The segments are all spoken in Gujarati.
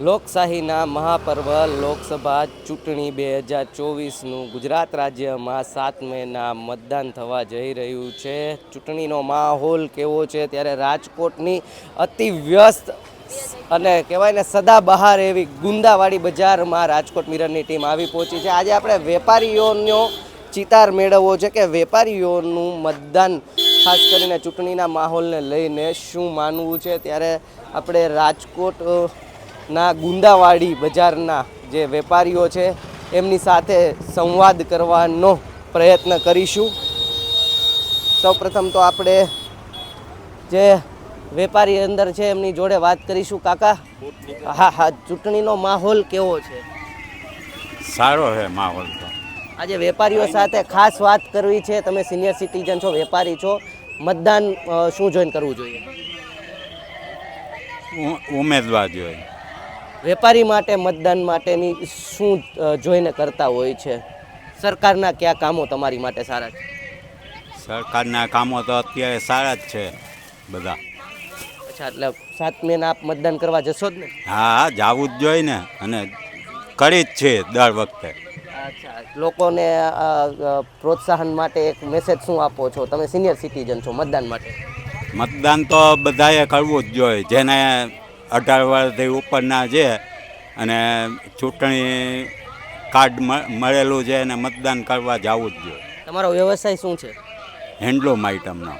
લોકશાહીના મહાપર્વ લોકસભા ચૂંટણી બે હજાર ચોવીસનું ગુજરાત રાજ્યમાં સાત મેના મતદાન થવા જઈ રહ્યું છે. ચૂંટણીનો માહોલ કેવો છે? ત્યારે રાજકોટની અતિ વ્યસ્ત અને કહેવાય ને સદાબહાર એવી ગુંદાવાડી બજારમાં રાજકોટ મિરરની ટીમ આવી પહોંચી છે. આજે આપણે વેપારીઓનો ચિતાર મેળવવો છે કે વેપારીઓનું મતદાન ખાસ કરીને ચૂંટણીના માહોલને લઈને શું માનવું છે? ત્યારે આપણે રાજકોટ ના ગુંદાવાડી બજારના જે વેપારીઓ છે એમની સાથે સંવાદ કરવાનો પ્રયત્ન કરીશું. સૌપ્રથમ તો આપણે જે વેપારી અંદર છે એમની જોડે વાત કરીશું. કાકા હા હા ચૂંટણીનો માહોલ કેવો છે? સારો છે માહોલ તો. આજે વેપારીઓ સાથે ખાસ વાત કરવી છે. તમે સિનિયર સિટીઝન છો વેપારી છો. મતદાન શું જોઈન કરવું જોઈએ? ઉમેદવાર જોઈએ વેપારી માટે મતદાન માટેની શું જોઈને કરતા હોય છે? સરકારના કયા કામો તમારી માટે સારા છે? સરકારના કામો તો અત્યારે સારા જ છે બધા. અચ્છા એટલે સાત મેના આપ મતદાન કરવા જશો જ ને? હા હા જાવું જ જોઈએ ને અને કરી જ છે દર વખતે. અચ્છા લોકોને પ્રોત્સાહન માટે એક મેસેજ શું આપો છો? તમે સિનિયર સિટીઝન છો મતદાન માટે. મતદાન તો બધાએ કરવું જ જોઈએ જેને અઢાર વર્ષથી ઉપરના છે અને ચૂંટણી કાર્ડ મળેલું છે અને મતદાન કરવા જવું જ જોઈએ. તમારો વ્યવસાય શું છે? હેન્ડલૂમ આઇટમનો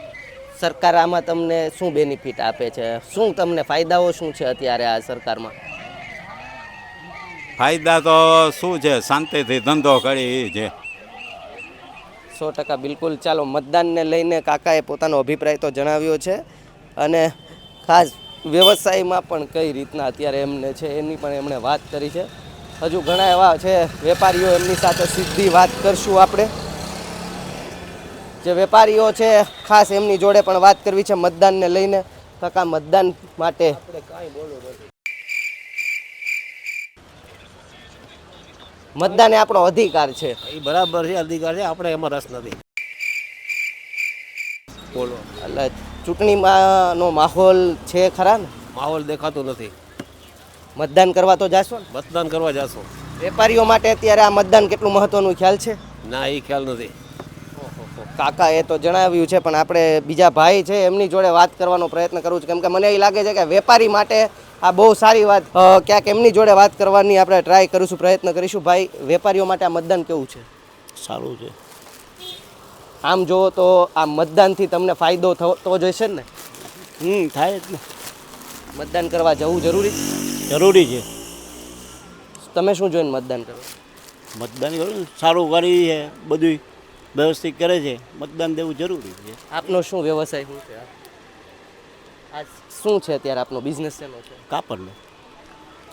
સરકાર આમાં તમને શું બેનિફિટ આપે છે? શું તમને ફાયદાઓ શું છે અત્યારે આ સરકારમાં? ફાયદા તો શું છે? શાંતિથી ધંધો કરી એ છે. સો ટકા બિલકુલ. ચાલો મતદાનને લઈને કાકાએ પોતાનો અભિપ્રાય તો જણાવ્યો છે. અને ખાસ વ્યવસાયમાં પણ કઈ રીતના અત્યારે એમને છે એની પણ એમણે વાત કરી છે. હજુ ઘણા એવા છે વેપારીઓ એમની સાથે સીધી વાત કરશું આપણે. જે વેપારીઓ છે ખાસ એમની જોડે પણ વાત કરવી છે મતદાનને લઈને. કાકા મતદાન માટે મતદાન એ આપણો અધિકાર છે. એ બરાબર છે અધિકાર છે આપણે એમાં રસ નથી. બોલો. એટલે ચૂંટણીમાંનો માહોલ છે ખરા ને? માહોલ દેખાતો નથી. મતદાન કરવા તો જાશો ને? મતદાન કરવા જાશો. વેપારીઓ માટે અત્યારે આ મતદાન કેટલું મહત્વનું ખ્યાલ છે? ના એ ખ્યાલ નથી. કાકા એ તો જણાવ્યું છે પણ આપણે બીજા ભાઈ છે એમની જોડે વાત કરવાનો પ્રયત્ન કરું છું. કેમ કે મને એ લાગે છે કે વેપારી માટે આ બહુ સારી વાત ક્યાંક એમની જોડે વાત કરવાની આપણે ટ્રાય કરીશું પ્રયત્ન કરીશું. ભાઈ વેપારીઓ માટે આ મતદાન કેવું છે? સારું છે. આમ જુઓ તો આ મતદાનથી તમને ફાયદો થતો જ હશે ને? હમ થાય જ ને. મતદાન કરવા જવું જરૂરી? જરૂરી છે. તમે શું જોઈને મતદાન કરો? મતદાન કરું સારું કરી છે બધું વ્યવસ્થિત કરે છે. મતદાન દેવું જરૂરી છે. આપનો શું વ્યવસાય શું છે? આ શું છે અત્યારે આપનો બિઝનેસ શેનો છે? કાપડનો.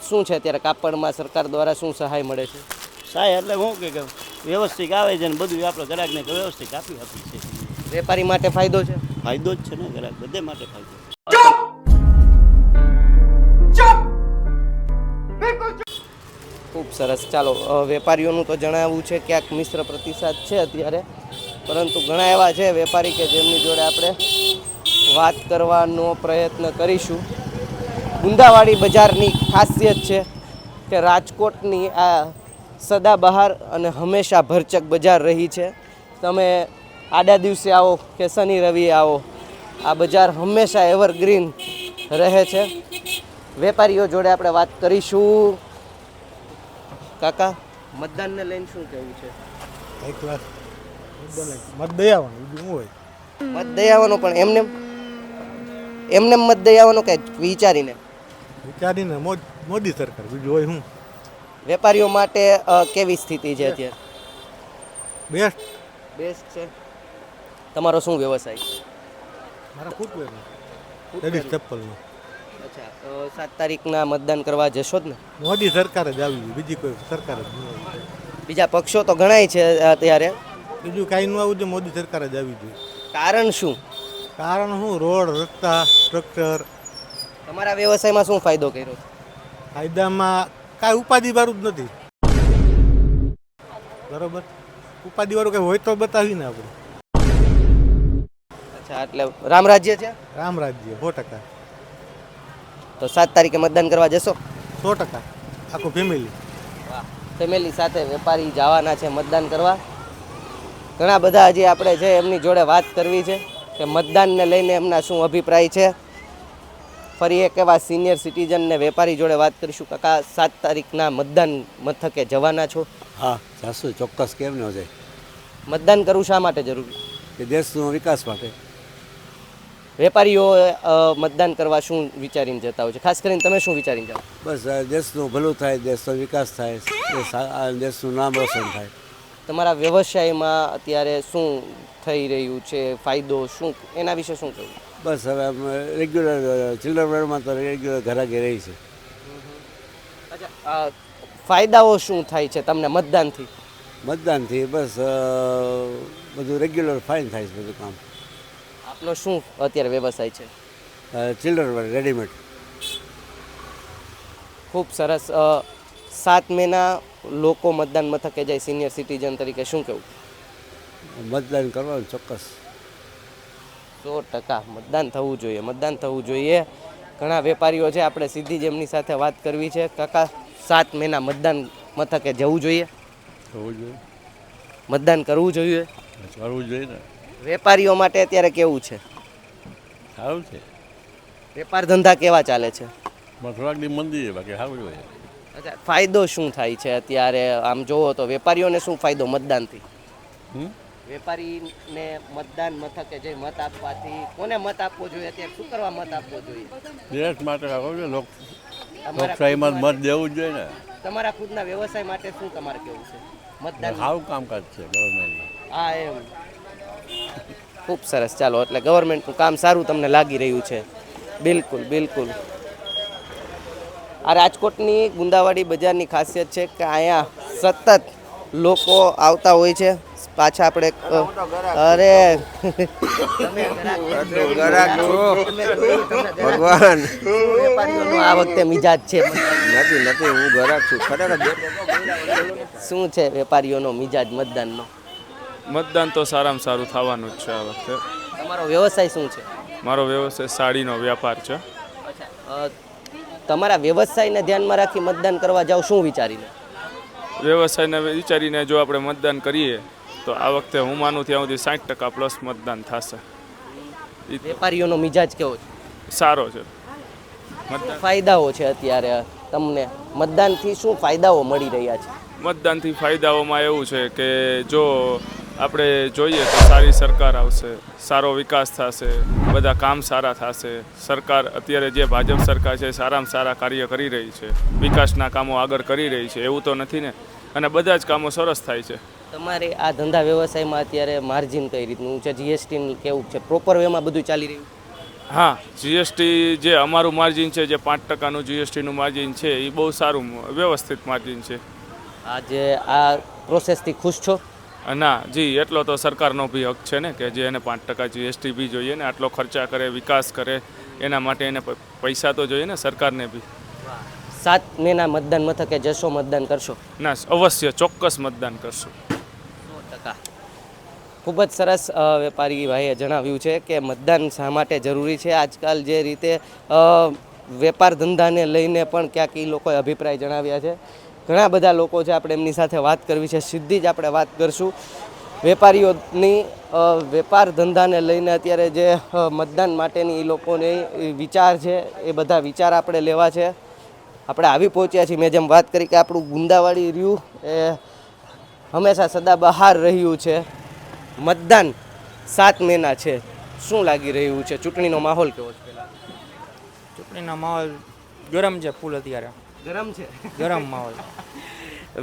શું છે અત્યારે કાપડમાં સરકાર દ્વારા શું સહાય મળે છે? સાહેબ એટલે શું કે કે વ્યવસ્થિત આવે છે ને બધું આપણે ગ્રાહકને વ્યવસ્થિત આપી આપી છે. વેપારી માટે ફાયદો છે? ફાયદો જ છે ને ગ્રાહક બધે માટે ફાયદો ખૂબ સરસ. ચાલો વેપારીઓનું તો જણાવવું છે ક્યાંક મિશ્ર પ્રતિસાદ છે અત્યારે. પરંતુ ઘણા એવા છે વેપારી કે જેમની જોડે આપણે વાત કરવાનો પ્રયત્ન કરીશું. ગુંદાવાડી બજારની ખાસિયત છે કે રાજકોટની આ સદાબહાર અને હંમેશા ભરચક બજાર રહી છે. તમે આડા દિવસે આવો કે શનિ રવિ આવો આ બજાર હંમેશા એવરગ્રીન રહે છે. વેપારીઓ જોડે આપણે વાત કરીશું. કાકા મતદાનને લઈને શું કહેવું છે? એક ક્લાસ મત દઈ આવવાનું શું હોય. મત દઈ પણ એમને એમને મત દઈ આવવાનો કે વિચારીને? વિચારીને મોદી સરકાર બીજું હોય શું વેપારીઓ માટે કેવી સ્થિતિ છે અત્યારે? બેસ્ટ બેસ્ટ છે? તમારો શું વ્યવસાય? મારા ફૂટવેર લેડીઝ ચપ્પલનો અચ્છા તો સાત તારીખના મતદાન કરવા જશો જ ને? મોદી સરકાર જ આવી બીજી કોઈ સરકાર જ બીજા પક્ષો તો ઘણાય છે અત્યારે. બીજું કાંઈ ન આવું જોઈએ મોદી સરકાર જ આવી જોઈએ કારણ શું? કારણ શું? રોડ રસ્તા સ્ટ્રક્ચર તમારા વ્યવસાયમાં શું ફાયદો કર્યો? કાયદામાં કાંઈ ઉપાધિવાળું જ નથી. બરોબર? ઉપાધિવાળું કંઈ હોય તો બતાવીને આપણે. અચ્છા એટલે રામ રાજ્ય છે? રામ રાજ્ય સો ટકા. તો સાત તારીખે મતદાન કરવા જશો? સો ટકા. આખું ફેમિલી ફેમિલી સાથે વેપારી જવાના છે મતદાન કરવા. ઘણા બધા હજી આપણે છે એમની જોડે વાત કરવી છે કે મતદાનને લઈને એમના શું અભિપ્રાય છે? ફરી એક એવા સિનિયર સિટીઝન ને વેપારી જોડે વાત કરીશું. કાકા સાત તારીખના મતદાન મથકે જવાના છો? હા જાશું. ચોક્કસ કેમ ન જાય? મતદાન કરવું શા માટે જરૂરી? કે દેશનો વિકાસ માટે. વેપારીઓ મતદાન કરવા શું વિચારીને જતા હોય છે? ખાસ કરીને તમે શું વિચારીને જાઓ? બસ દેશનું ભલું થાય દેશનો વિકાસ થાય દેશનું નામ રોશન થાય. તમારા વ્યવસાયમાં અત્યારે શું થઈ રહ્યું છે? ફાયદો શું? એના વિશે શું કહ્યું બસ હવે આમ રેગ્યુલર ચિલ્ડ્રન તો રેગ્યુલર ઘરાકી રહી છે. ફાયદાઓ શું થાય છે તમને મતદાનથી? મતદાનથી બસ બધું રેગ્યુલર ફાઇન થાય છે બધું કામ. આપનો શું અત્યારે વ્યવસાય છે? ચિલ્ડ્રન રેડીમેડ ખૂબ સરસ સાત મેના લોકો મતદાન મથકે જાય સિનિયર સિટીઝન તરીકે શું કહેવું મતદાન કરવાનું ચોક્કસ. સો ટકા મતદાન થવું જોઈએ મતદાન થવું જોઈએ. ઘણા વેપારીઓ છે આપણે સીધી જ એમની સાથે વાત કરવી છે કાકા સાત મહિના મતદાન મથકે જવું જોઈએ. થવું જોઈએ. મતદાન કરવું જોઈએ. કરવું જોઈએ ને. વેપારીઓ માટે અત્યારે કેવું છે? સારું છે. વેપાર ધંધા કેવા ચાલે છે? પણ મંદી બાકી સારું જોઈએ. અચ્છા ફાયદો શું થાય છે અત્યારે? આમ જોવો તો વેપારીઓને શું ફાયદો મતદાનથી? હમ? વેપારીને મતદાન મથકે જે મત આપવાથી કોને મત આપવો જોઈએ અત્યારે? શું કરવા મત આપવો જોઈએ? દેશ માટે સારું છે લોક લોકશાહીમાં મત દેવું જોઈએ ને. તમારા ખુદના વ્યવસાય માટે શું તમારે કેવું છે? મતદાન સારું કામકાજ છે ગવર્મેન્ટનું હા એમ. ખૂબ સરસ. ચાલો એટલે ગવર્મેન્ટનું કામ સારું તમને લાગી રહ્યું છે. બિલકુલ બિલકુલ. આ રાજકોટની ગુંદાવાડી બજારની ખાસિયત છે કે અહીંયા સતત લોકો આવતા હોય છે. પાછા આપણે અરે. ભગવાન. વેપારીઓનો આ વખતે મિજાજ છે. નથી નથી હું ઘરાક છું. ખરેખર શું છે વેપારીઓનો મિજાજ મતદાનનો? મતદાન તો સારામાં સારું થવાનું જ છે આ વખતે. તમારો વ્યવસાય શું છે? મારો વ્યવસાય સાડીનો વ્યાપાર છે. તમારા વ્યવસાયને ધ્યાનમાં રાખી મતદાન કરવા જાવ શું વિચારીને? વ્યવસાયને વિચારીને જો આપણે મતદાન કરીએ તો આ વખતે હું માનું ત્યાં સુધી સાઠ ટકા પ્લસ મતદાન થશે. વેપારીઓનો મિજાજ કેવો છે? સારો છે. ફાયદાઓ છે અત્યારે તમને? મતદાનથી શું ફાયદાઓ મળી રહ્યા છે? મતદાનથી ફાયદાઓમાં એવું છે કે જો આપણે જોઈએ તો સારી સરકાર આવશે સારો વિકાસ થશે બધા કામ સારા થશે. સરકાર અત્યારે જે ભાજપ સરકાર છે સારામાં સારા કાર્ય કરી રહી છે વિકાસના કામો આગળ કરી રહી છે એવું તો નથી ને? અને બધા જ કામો સરસ થાય છે. તમારે આ ધંધા વ્યવસાયમાં અત્યારે માર્જિન કઈ રીતનું? છે જીએસટી કેવું છે? પ્રોપર વેમાં બધું ચાલી રહ્યું? હા જીએસટી જે અમારું માર્જિન છે જે પાંચ ટકાનું જીએસટીનું માર્જિન છે એ બહુ સારું વ્યવસ્થિત માર્જિન છે. આજે આ પ્રોસેસથી ખુશ છો? ના જી એટલો તો સરકારનો બી હક છે ને કે જે એને પાંચ ટકા જીએસટી બી જોઈએ ને આટલો ખર્ચા કરે વિકાસ કરે એના માટે એને પૈસા તો જોઈએ ને સરકારને બી. સાત મેના મતદાન મથકે જશો મતદાન કરશો? ના અવશ્ય ચોક્કસ મતદાન કરશું. સો ટકા. ખૂબ જ સરસ વેપારી ભાઈએ જણાવ્યું છે કે મતદાન શા માટે જરૂરી છે? આજકાલ જે રીતે વેપાર ધંધાને લઈને પણ ક્યાંક એ લોકોએ અભિપ્રાય જણાવ્યા છે. ઘણા બધા લોકો છે આપણે એમની સાથે વાત કરવી છે, સીધી જ આપણે વાત કરશું. વેપારીઓની વેપાર ધંધાને લઈને અત્યારે જે મતદાન માટેની એ લોકોને વિચાર છે, એ બધા વિચાર આપણે લેવા છે. આપણે આવી પહોંચ્યા છીએ. મેં જેમ વાત કરી કે આપણું ગુંદાવાડી રહ્યું એ હંમેશા સદા બહાર રહ્યું છે. મતદાન સાત મહિના છે. શું લાગી રહ્યું છે? ચૂંટણીનો માહોલ કેવો છે ચૂંટણીનો માહોલ ગરમ છે, ફૂલ અત્યારે. ગરમ છે. ગરમ માહોલ.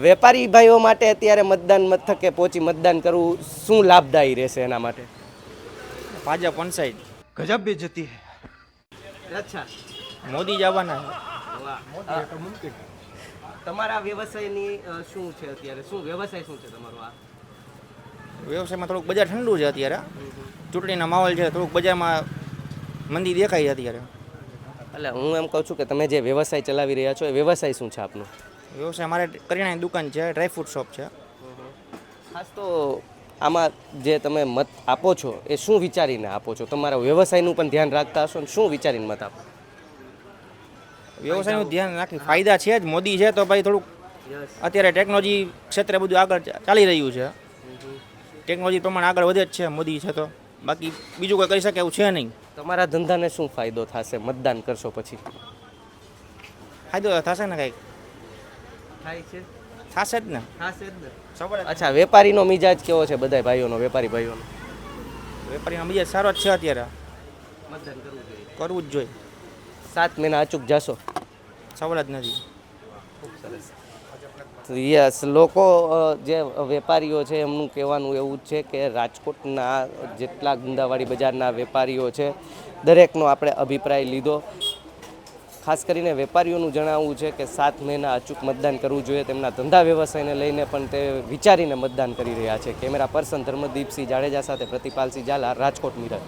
વેપારી ભાઈઓ માટે અત્યારે મતદાન મથકે પહોંચી મતદાન કરવું શું લાભદાયી રહેશે એના માટે? ભાજપ વન સાઈડ ગજબ હે. અચ્છા. મોદી જવાના છે. તમારા વ્યવસાયની શું છે અત્યારે? શું વ્યવસાય શું છે તમારો આ? વ્યવસાયમાં થોડુંક બજાર ઠંડુ છે અત્યારે. ચૂંટણીના માહોલ છે થોડુંક બજારમાં મંદી દેખાય છે અત્યારે. એટલે હું એમ કહું છું કે તમે જે વ્યવસાય ચલાવી રહ્યા છો એ વ્યવસાય શું છે આપનો? વ્યવસાય મારે કરિયાણાની દુકાન છે ડ્રાયફ્રૂટ શોપ છે. ખાસ તો આમાં જે તમે મત આપો છો એ શું વિચારીને આપો છો? તમારા વ્યવસાયનું પણ ધ્યાન રાખતા હશો ને શું વિચારીને મત આપો? વ્યવસાયનું ધ્યાન રાખી ફાયદા છે જ મોદી છે તો ભાઈ થોડુંક અત્યારે ટેકનોલોજી ક્ષેત્રે બધું આગળ ચાલી રહ્યું છે. ટેકનોલોજી પ્રમાણે આગળ વધે જ છે મોદી છે તો. બાકી બીજું કોઈ કરી શકે એવું છે નહીં. તમારા ધંધાને શું ફાયદો થશે? મતદાન કરશો પછી. ફાયદો થશે ને કંઈક. થાય છે. થશે જ ને. થશે જ ને. અચ્છા વેપારીનો મિજાજ કેવો છે બધા ભાઈઓનો વેપારી ભાઈઓનો? વેપારીનો મિજાજ સારો જ છે અત્યારે. મતદાન કરવું જોઈએ. કરવું જ જોઈએ. સાત મહિના અચૂક જશો? સવાલ જ નથી. યસ, લોકો જે વેપારીઓ છે એમનું કહેવાનું એવું જ છે કે રાજકોટના જેટલા ગુંદાવાડી બજારના વેપારીઓ છે, દરેકનો આપણે અભિપ્રાય લીધો. ખાસ કરીને વેપારીઓનું જણાવવું છે કે સાત મહિના અચૂક મતદાન કરવું જોઈએ, તેમના ધંધા વ્યવસાયને લઈને પણ તે વિચારીને મતદાન કરી રહ્યા છે. કેમેરા પર્સન ધર્મદીપસિંહ જાડેજા સાથે પ્રતિપાલસિંહ ઝાલા, રાજકોટ મિરર.